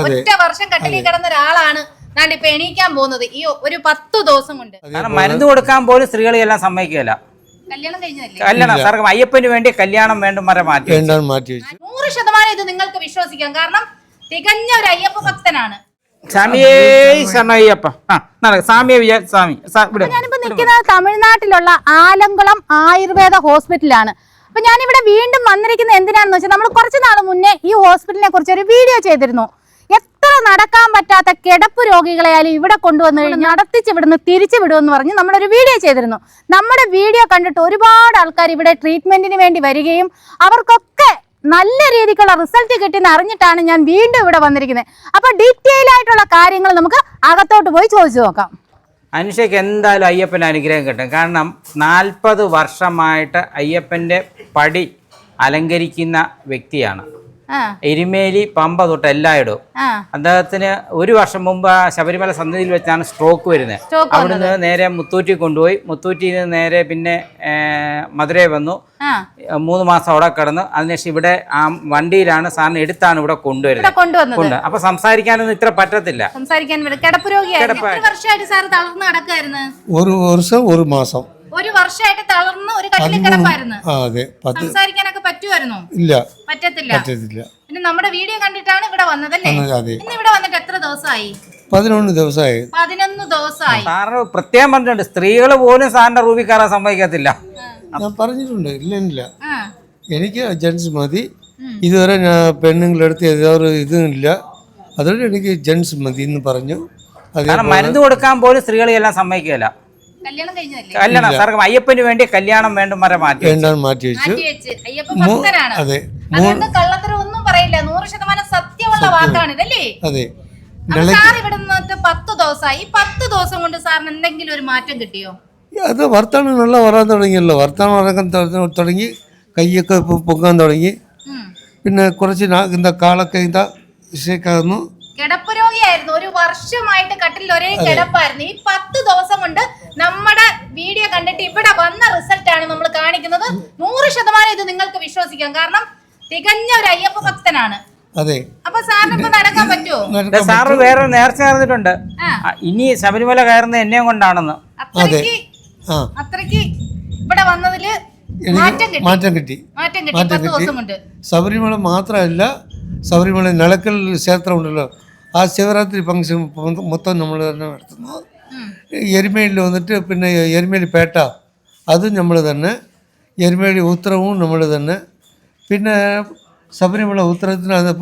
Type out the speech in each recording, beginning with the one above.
ഒറ്റ വർഷം കട്ടിലിൽ കിടന്ന ഒരാളാണ് ഞാൻ ഇപ്പൊ എണീക്കാൻ പോകുന്നത്. ഈ ഒരു പത്ത് ദിവസം കൊണ്ട്. കാരണം മരുന്ന് കൊടുക്കാൻ പോലും സ്ത്രീകളെല്ലാം സമ്മതിക്കുകയില്ല. കല്യാണം കഴിഞ്ഞതല്ലേ? കല്യാണം സാർക്ക് അയ്യപ്പന് വേണ്ടി കല്യാണം വേണ്ട വരെ മാറ്റി വേണ്ടാന്ന് മാറ്റി വെച്ചു. നൂറ് ശതമാനം ഇത് നിങ്ങൾക്ക് വിശ്വസിക്കാം. കാരണം തികഞ്ഞ ഒരു അയ്യപ്പ ഭക്തനാണ്. സ്വാമിയേ ശരണയ്യപ്പ ആ നടക്ക. സ്വാമിയെ സ്വാമി സാ- ഇവിടെ. ഞാനിപ്പോ നിൽക്കുന്നത് തമിഴ്നാട്ടിലുള്ള ആലംകുളം ആയുർവേദ ഹോസ്പിറ്റലാണ് അപ്പൊ ഞാനിവിടെ വീണ്ടും വന്നിരിക്കുന്നത് എന്തിനാണെന്ന് വെച്ചാൽ നമ്മൾ കുറച്ച് നാൾ മുന്നേ ഈ ഹോസ്പിറ്റലിനെ കുറിച്ച് ഒരു വീഡിയോ ചെയ്തിരുന്നു. നടക്കാൻ പറ്റാത്ത കിടപ്പ് രോഗികളെയാലും ഇവിടെ കൊണ്ടുവന്ന് കഴിഞ്ഞാൽ നടത്തിച്ച് ഇവിടുന്ന് തിരിച്ചു വിടുമെന്ന് പറഞ്ഞ് നമ്മളൊരു വീഡിയോ ചെയ്തിരുന്നു. നമ്മുടെ വീഡിയോ കണ്ടിട്ട് ഒരുപാട് ആൾക്കാർ ഇവിടെ ട്രീറ്റ്മെന്റിന് വേണ്ടി വരികയും അവർക്കൊക്കെ നല്ല രീതിക്കുള്ള റിസൾട്ട് കിട്ടിയെന്ന് അറിഞ്ഞിട്ടാണ് ഞാൻ വീണ്ടും ഇവിടെ വന്നിരിക്കുന്നത്. അപ്പൊ ഡീറ്റെയിൽ ആയിട്ടുള്ള കാര്യങ്ങൾ നമുക്ക് അകത്തോട്ട് പോയി ചോദിച്ചു നോക്കാം. അനുഷയ്ക്ക് എന്തായാലും അയ്യപ്പന്റെ അനുഗ്രഹം കിട്ടും. കാരണം നാൽപ്പത് വർഷമായിട്ട് അയ്യപ്പന്റെ പടി അലങ്കരിക്കുന്ന വ്യക്തിയാണ്. എരുമേലി പമ്പ തൊട്ട് എല്ലായിടവും അദ്ദേഹത്തിന് ഒരു വർഷം മുമ്പ് ആ ശബരിമല സന്നിധിയിൽ വെച്ചാണ് സ്ട്രോക്ക് വരുന്നത്. അവിടെ അവിടുന്ന് നേരെ മുത്തൂറ്റി കൊണ്ടുപോയി. മുത്തൂറ്റിയിൽ നിന്ന് നേരെ പിന്നെ ഏ, വന്നു. ആ. മൂന്ന് മാസം അവിടെ കിടന്നു. അതിനുശേഷം ഇവിടെ ആ വണ്ടിയിലാണ് സാറിന് എടുത്താണ് ഇവിടെ കൊണ്ടുവരുന്നത്. കൊണ്ടുവന്നത്. അപ്പൊ സംസാരിക്കാനൊന്നും ഇത്ര പറ്റത്തില്ല. സംസാരിക്കാൻ കിടപ്പ് വർഷമായിട്ട് സാർ തളർന്ന് കിടക്കായിരുന്നു ഒരു വർഷം ഒരു മാസം. ഒരു വർഷമായിട്ട് തളർന്ന് ഒരു കട്ടിലിൽ കിടപ്പായിരുന്നു സംസാരിക്കാൻ പറ്റുമായിരുന്നോ ഇല്ല. പറ്റത്തില്ല. പറ്റത്തില്ല. പിന്നെ നമ്മുടെ വീഡിയോ കണ്ടിട്ടാണ് ഇവിടെ വന്നതല്ലേ? അതെ, ഇന്ന് ഇവിടെ വന്നിട്ട് എത്ര ദിവസമായി? പതിനൊന്ന് ദിവസമായി. പതിനൊന്ന് ദിവസമായി. സാറിന് പ്രത്യേകം പറഞ്ഞിട്ടുണ്ട് സ്ത്രീകൾ പോലും സാറിന്റെ റൂമിൽ കയറാൻ സമ്മതിക്കത്തില്ല. ഞാൻ പറഞ്ഞിട്ടുണ്ട് ഇല്ല ഇല്ല. ആ. എനിക്ക് ജെൻസ് മതി. ഇതുവരെ ഞാൻ പെണ്ണുങ്ങളെടുത്ത് ഏതൊരു ഇതും ഇല്ല. അതുകൊണ്ട് എനിക്ക് ജെൻസ് മതി എന്ന് പറഞ്ഞു. അതേ കാരണം മരുന്ന് കൊടുക്കാൻ പോലും സ്ത്രീകളെല്ലാം സമ്മതിക്കുകയില്ല. കല്യാണം സാർ അയ്യപ്പന് വേണ്ടി കല്യാണം വേണ്ട വരെ മാറ്റി വേണ്ടാന്ന് മാറ്റി വെച്ചു. അതുകൊണ്ട് കള്ളത്തരം ഒന്നും പറയില്ല. നൂറ് ശതമാനം സത്യമുള്ള വാക്കാണ് ഇതല്ലേ? അതെ. അപ്പൊ സാർ ഇവിടെ നിന്നിട്ട് പത്ത് ദിവസമായി. ഈ പത്ത് ദിവസം കൊണ്ട് സാറിന് എന്തെങ്കിലും ഒരു മാറ്റം കിട്ടിയോ? അത് വർത്താനം നല്ല വരാൻ തുടങ്ങിയല്ലോ. വർത്താനം ഇറങ്ങാൻ തുടങ്ങി കൈയൊക്കെ പൊ- പൊങ്ങാൻ തുടങ്ങി. ഉം. പിന്നെ കുറച്ച് നാ- എന്താ കാളൊക്കെ കിടപ്പ് രോഗിയായിരുന്നു. ഒരു വർഷമായിട്ട് കട്ടിൽ ഒരേ കിടപ്പായിരുന്നു. ഈ പത്ത് ദിവസം കൊണ്ട് നമ്മുടെ വീഡിയോ കണ്ടിട്ട് ഇവിടെ വന്ന റിസൾട്ട് ആണ് നമ്മൾ കാണിക്കുന്നത്. നൂറ് ശതമാനം ഇത് നിങ്ങൾക്ക് വിശ്വസിക്കാം. കാരണം തികഞ്ഞ ഒരു അയ്യപ്പ ഭക്തനാണ്. അതെ. അപ്പൊ സാറിന് ഇപ്പൊ നടക്കാൻ പറ്റുമോ സാറ് വേറെ നേർച്ച. ആ, ഇനി ശബരിമല കയറുന്നത് എന്നെയും കൊണ്ടാണെന്ന്. അത്രയ്ക്ക് ആ. ഇവിടെ വന്നതിൽ മാറ്റം കിട്ടി. മാറ്റം കിട്ടി. ശബരിമല മാത്രമല്ല ശബരിമല നിലക്കൽ ക്ഷേത്രം ഉണ്ടല്ലോ ആ ശിവരാത്രി ഫംഗ്ഷൻ മൊത്തം നമ്മൾ തന്നെ നടത്തുന്നു ഉം. എരുമേലിൽ വന്നിട്ട് പിന്നെ എരുമേലി പേട്ട അതും നമ്മൾ തന്നെ എരുമേലി ഉത്തരവും നമ്മൾ തന്നെ. പിന്നെ ശബരിമല ഉത്തരത്തിന് അത്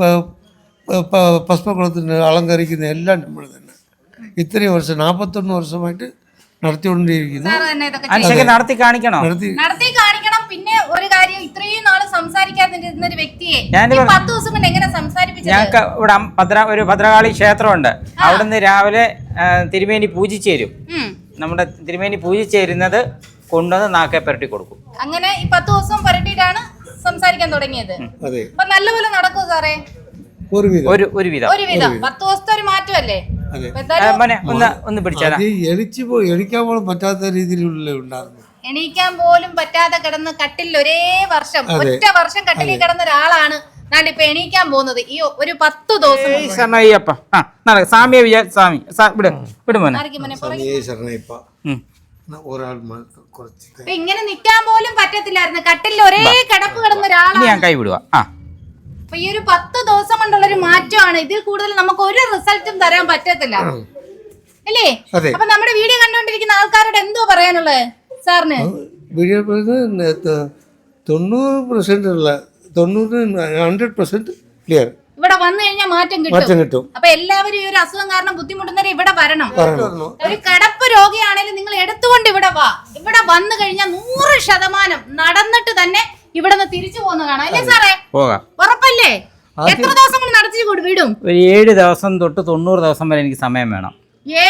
ഭസ്മകുളത്തിന് അലങ്കരിക്കുന്ന എല്ലാം നമ്മൾ തന്നെ. ഇത്രയും വർഷം നാൽപ്പത്തൊന്ന് വർഷമായിട്ട് നടത്തിക്കൊണ്ടിരിക്കുന്നു. നടത്തി കാണിക്കണം? നടത്തി. കാണിക്കണം. പിന്നെ ഒരു കാര്യം ഇത്രയും നാൾ സംസാരിക്കാതിരുന്ന ഒരു വ്യക്തിയെ പത്ത് ദിവസം കൊണ്ട് എങ്ങനെ ഞങ്ങൾക്ക് ഇവിടെ ഭദ്ര ഒരു ഭദ്രകാളി ക്ഷേത്രമുണ്ട്. അവിടുന്ന് രാവിലെ തിരുമേനി പൂജിച്ചു തരും നമ്മുടെ തിരുമേനി പൂജിച്ചു തരുന്നത് കൊണ്ടുവന്ന് നാക്കെ പുരട്ടി കൊടുക്കും. അങ്ങനെ ഈ പത്ത് ദിവസം പുരട്ടിയിട്ടാണ് സംസാരിക്കാൻ തുടങ്ങിയത്. അപ്പൊ നല്ലപോലെ നടക്കുക സാറേ. ഒരു ഒരു വിധം. ഒരു വിധം. പത്ത് ദിവസത്തെ ഒരു മാറ്റമല്ലേ? ഒന്ന് ഒന്ന് എണിച്ച് പോയി എണിക്കാൻ പോലും പറ്റാത്ത രീതിയിലുള്ള ഉണ്ടായിരുന്നു എണീക്കാൻ പോലും പറ്റാതെ കിടന്ന് കട്ടിൽ ഒരേ വർഷം ഒറ്റ വർഷം കട്ടിലിൽ കിടന്ന ഒരാളാണ് ദാണ്ട് ഇപ്പൊ എണീക്കാൻ പോകുന്നത് ഈ ഒരു പത്ത് ദിവസം കൊണ്ട്. ശരണയ്യപ്പ. ആ സ്വാമിയെ വിജയ സ്വാമി സാ- വിട് വിട് മോനെ. ആർക്കും മോനെ? പുറകെ. സ്വാമിയേ ശരണയ്യപ്പ. ഉം. ഒരാൾ മാത്രം കുറച്ച് ഇപ്പൊ ഇങ്ങനെ നിക്കാൻ പോലും പറ്റത്തില്ലായിരുന്നു. കട്ടിലിൽ ഒരേ കിടപ്പ് കിടന്ന ഇനി ഒരാളാണ് ഞാൻ കൈ വിടുക ആ. അപ്പൊ ഈ ഒരു പത്ത് ദിവസം കൊണ്ടുള്ള ഒരു മാറ്റമാണ്. ഇതിൽ കൂടുതൽ നമുക്ക് ഒരു റിസൾട്ടും തരാൻ പറ്റത്തില്ല. അല്ലേ? അതെ. അപ്പൊ നമ്മുടെ വീഡിയോ കണ്ടുകൊണ്ടിരിക്കുന്ന ആൾക്കാരോട് എന്തോ പറയാനുള്ളത് സാറിന്? വീഡിയോ തൊണ്ണൂറ് പെർസെന്റ് ഉള്ള തൊണ്ണൂറ് ഹൺഡ്രഡ് പെർസെന്റ് ക്ലിയർ ഇവിടെ വന്നു കഴിഞ്ഞാൽ മാറ്റം മാറ്റം കിട്ടും. കിട്ടും അപ്പൊ എല്ലാവരും ഈ ഒരു അസുഖം കാരണം ബുദ്ധിമുട്ടുന്നവരെ ഇവിടെ വരണം. ഒരു കിടപ്പ് രോഗിയാണെങ്കിലും നിങ്ങൾ എടുത്തുകൊണ്ട് ഇവിടെ വാ. ഇവിടെ വന്നു കഴിഞ്ഞാൽ നൂറ് ശതമാനം നടന്നിട്ട് തന്നെ ഇവിടെ നിന്ന് തിരിച്ചു പോകുന്ന കാണാം. അല്ലേ സാറേ? ഉറപ്പല്ലേ? എത്ര ദിവസം കൊണ്ട് നടത്തി വിടും ഒരു ഏഴ് ദിവസം തൊട്ട് തൊണ്ണൂറ് ദിവസം വരെ എനിക്ക് സമയം വേണം.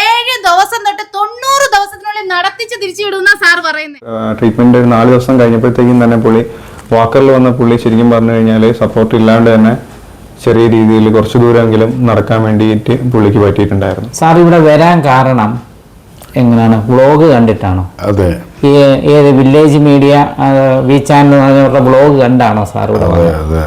ഏഴ് ദിവസം തൊട്ട് തൊണ്ണൂറ് ദിവസത്തിനുള്ളിൽ നടത്തിച്ച് തിരിച്ചു വിടുന്ന സാർ പറയുന്നത് ട്രീറ്റ്മെന്റ് നാല് ദിവസം കഴിഞ്ഞപ്പോഴത്തേക്കും തന്നെ പുള്ളി വാക്കറിൽ വന്ന പുള്ളി ശരിക്കും പറഞ്ഞു കഴിഞ്ഞാൽ സപ്പോർട്ട് ഇല്ലാണ്ട് തന്നെ ചെറിയ രീതിയിൽ കുറച്ച് ദൂരമെങ്കിലും നടക്കാൻ വേണ്ടിയിട്ട് പുള്ളിക്ക് പറ്റിയിട്ടുണ്ടായിരുന്നു. സാർ ഇവിടെ വരാൻ കാരണം എങ്ങനെയാണ്? വ്ളോഗ് കണ്ടിട്ടാണോ? അതെ. ഈ ഏത് വില്ലേജ് മീഡിയ വി ചാനൽ പറഞ്ഞുള്ള വ്ളോഗ് കണ്ടാണോ സാർ ഇവിടെ അതെ അതെ.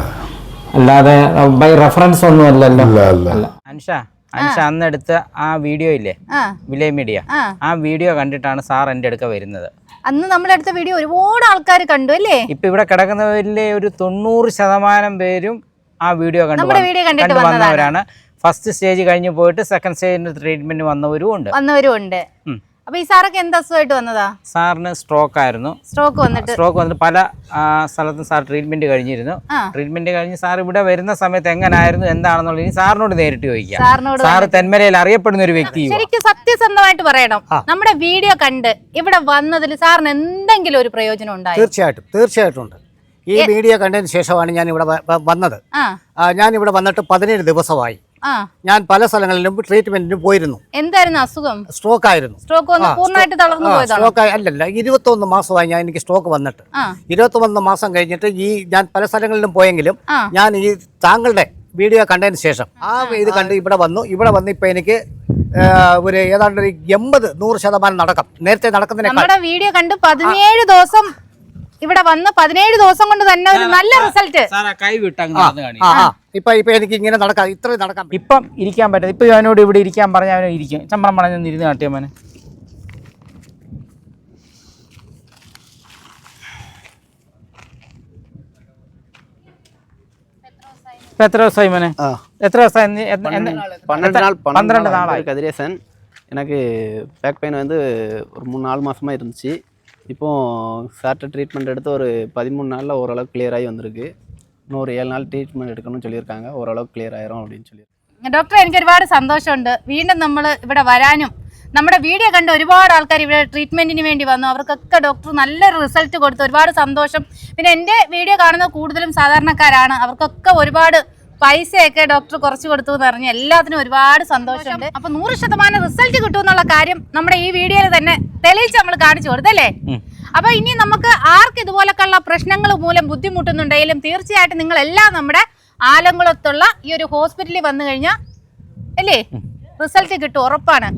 അല്ലാതെ ബൈ റെഫറൻസ് ഒന്നും അല്ലല്ലോ. അൻഷ അല്ല. അനുഷ എടുത്ത അന്നെടുത്ത ആ വീഡിയോ ഇല്ലേ? വില്ലേജ് വിലേ മീഡിയ ആ. ആ വീഡിയോ കണ്ടിട്ടാണ് സാർ എന്റെ അടുക്ക വരുന്നത്. അന്ന് നമ്മളെടുത്ത വീഡിയോ ഒരുപാട് ആൾക്കാർ കണ്ടു അല്ലേ? ഇപ്പൊ ഇവിടെ കിടക്കുന്നവരിലെ ഒരു തൊണ്ണൂറ് ശതമാനം പേരും ആ വീഡിയോ കണ്ടു നമ്മുടെ വീഡിയോ കണ്ടിട്ട് വന്നവരാണ്. ഫസ്റ്റ് സ്റ്റേജ് കഴിഞ്ഞു പോയിട്ട് സെക്കൻഡ് സ്റ്റേജിന്റെ ട്രീറ്റ്മെന്റ് വന്നവരും ഉണ്ട്. വന്നവരും ഉണ്ട്. അപ്പൊ ഈ സാറൊക്കെ എന്ത് അസുഖമായിട്ട് വന്നതാ? സാറിന് സ്ട്രോക്ക് ആയിരുന്നു. സ്ട്രോക്ക് വന്നിട്ട്. സ്ട്രോക്ക് വന്നിട്ട് പല സ്ഥലത്തും സാർ ട്രീറ്റ്മെന്റ് കഴിഞ്ഞിരുന്നു. ട്രീറ്റ്മെന്റ് കഴിഞ്ഞ് സാർ ഇവിടെ വരുന്ന സമയത്ത് എങ്ങനായിരുന്നു എന്താണെന്നുള്ളത് ഇനി സാറിനോട് നേരിട്ട് ചോദിക്കാം. സാറിനോട് സാറ് തെന്മലയിൽ അറിയപ്പെടുന്ന ഒരു വ്യക്തി ശരിക്കും സത്യസന്ധമായിട്ട് പറയണം. നമ്മുടെ വീഡിയോ കണ്ട് ഇവിടെ വന്നതിൽ സാറിന് എന്തെങ്കിലും ഒരു പ്രയോജനം ഉണ്ടായി? തീർച്ചയായിട്ടും തീർച്ചയായിട്ടും ഉണ്ട്. ഈ വീഡിയോ കണ്ടതിന് ശേഷമാണ് ഞാൻ ഇവിടെ വന്നത്. ഞാൻ ഇവിടെ വന്നിട്ട് പതിനേഴ് ദിവസമായി. ഞാൻ പല സ്ഥലങ്ങളിലും ട്രീറ്റ്മെന്റിന് പോയിരുന്നു. എന്തായിരുന്നു അസുഖം? സ്ട്രോക്ക് ആയിരുന്നു. സ്ട്രോക്ക് പൂർണമായിട്ട് തളർന്നു സ്ട്രോക്ക് അല്ലല്ല ഇരുപത്തൊന്ന് മാസമായി ഞാൻ എനിക്ക് സ്ട്രോക്ക് വന്നിട്ട്. ഇരുപത്തൊന്ന് മാസം കഴിഞ്ഞിട്ട് ഈ ഞാൻ പല സ്ഥലങ്ങളിലും പോയെങ്കിലും ഞാൻ ഈ താങ്കളുടെ വീഡിയോ കണ്ടതിന് ശേഷം ആ. ഇത് കണ്ട് ഇവിടെ വന്നു. ഇവിടെ വന്ന് ഇപ്പൊ എനിക്ക് ഒരു ഏതാണ്ട് ഒരു എൺപത് നൂറ് ശതമാനം നടക്കാം. നേരത്തെ നടക്കുന്നതിനേക്കാൾ നമ്മുടെ വീഡിയോ കണ്ട് പതിനേഴ് ദിവസം ഇവിടെ വന്ന് പതിനേഴ് ദിവസം കൊണ്ട് തന്നെ ഒരു നല്ല റിസൾട്ട് ഇപ്പൊ ഇപ്പൊ എനിക്ക് ഇങ്ങനെ നടക്കാം. ഇത്ര നടക്കാം ഇപ്പം ഇരിക്കാൻ പറ്റും ഇപ്പൊ അവനോട് ഇവിടെ ഇരിക്കാൻ പറഞ്ഞ അവനെ ഇരിക്കും. ചമ്പളം പറഞ്ഞ ഇരുന്ന് കാട്ടിയവന് ഇപ്പൊ എത്ര ദിവസമായി മോനെ? എത്ര ദിവസമായി? പന്ത്രണ്ട് നാളായി. கதிரேசன் എനിക്ക് பேக் പെയിൻ വന്ന് ഒരു മൂന്ന് നാല് மாதமாக இருந்துச்சு இப்போ சார்ட்ட ட்ரீட்மெண்ட் எடுத்து ஒரு பதிமூணு நாளில் ஓரளவுக்கு clear ஆகி வந்திருக்கு இன்னும் ஒரு ஏழு நாள் ட்ரீட்மெண்ட் எடுக்கணும்னு சொல்லியிருக்காங்க ஓரளவுக்கு clear ஆயிரும் அப்படின்னு சொல்லி ഡോക്ടർ എനിക്ക് ഒരുപാട് സന്തോഷമുണ്ട് വീണ്ടും നമ്മൾ ഇവിടെ വരാനും നമ്മുടെ വീഡിയോ കണ്ട് ഒരുപാട് ആൾക്കാർ ഇവിടെ ട്രീറ്റ്മെന്റിന് വേണ്ടി വന്നു അവർക്കൊക്കെ ഡോക്ടർ നല്ലൊരു റിസൾട്ട് കൊടുത്തു ഒരുപാട് സന്തോഷം പിന്നെ എൻ്റെ വീഡിയോ കാണുന്ന കൂടുതലും സാധാരണക്കാരാണ് അവർക്കൊക്കെ ഒരുപാട് പൈസയൊക്കെ ഡോക്ടർ കുറച്ച് കൊടുത്തു എന്ന് പറഞ്ഞ് എല്ലാത്തിനും ഒരുപാട് സന്തോഷമുണ്ട്. അപ്പൊ നൂറ് ശതമാനം റിസൾട്ട് കിട്ടും എന്നുള്ള കാര്യം നമ്മുടെ ഈ വീഡിയോയിൽ തന്നെ തെളിയിച്ച് നമ്മൾ കാണിച്ചു കൊടുത്തല്ലേ? അപ്പൊ ഇനി നമുക്ക് ആർക്ക് ഇതുപോലൊക്കെയുള്ള പ്രശ്നങ്ങൾ മൂലം ബുദ്ധിമുട്ടുന്നുണ്ടെങ്കിലും തീർച്ചയായിട്ടും നിങ്ങൾ എല്ലാം നമ്മുടെ ആലങ്കുളത്തുള്ള ഈ ഒരു ഹോസ്പിറ്റലിൽ വന്നു കഴിഞ്ഞാൽ അല്ലേ? റിസൾട്ട് കിട്ടും ഉറപ്പാണ്.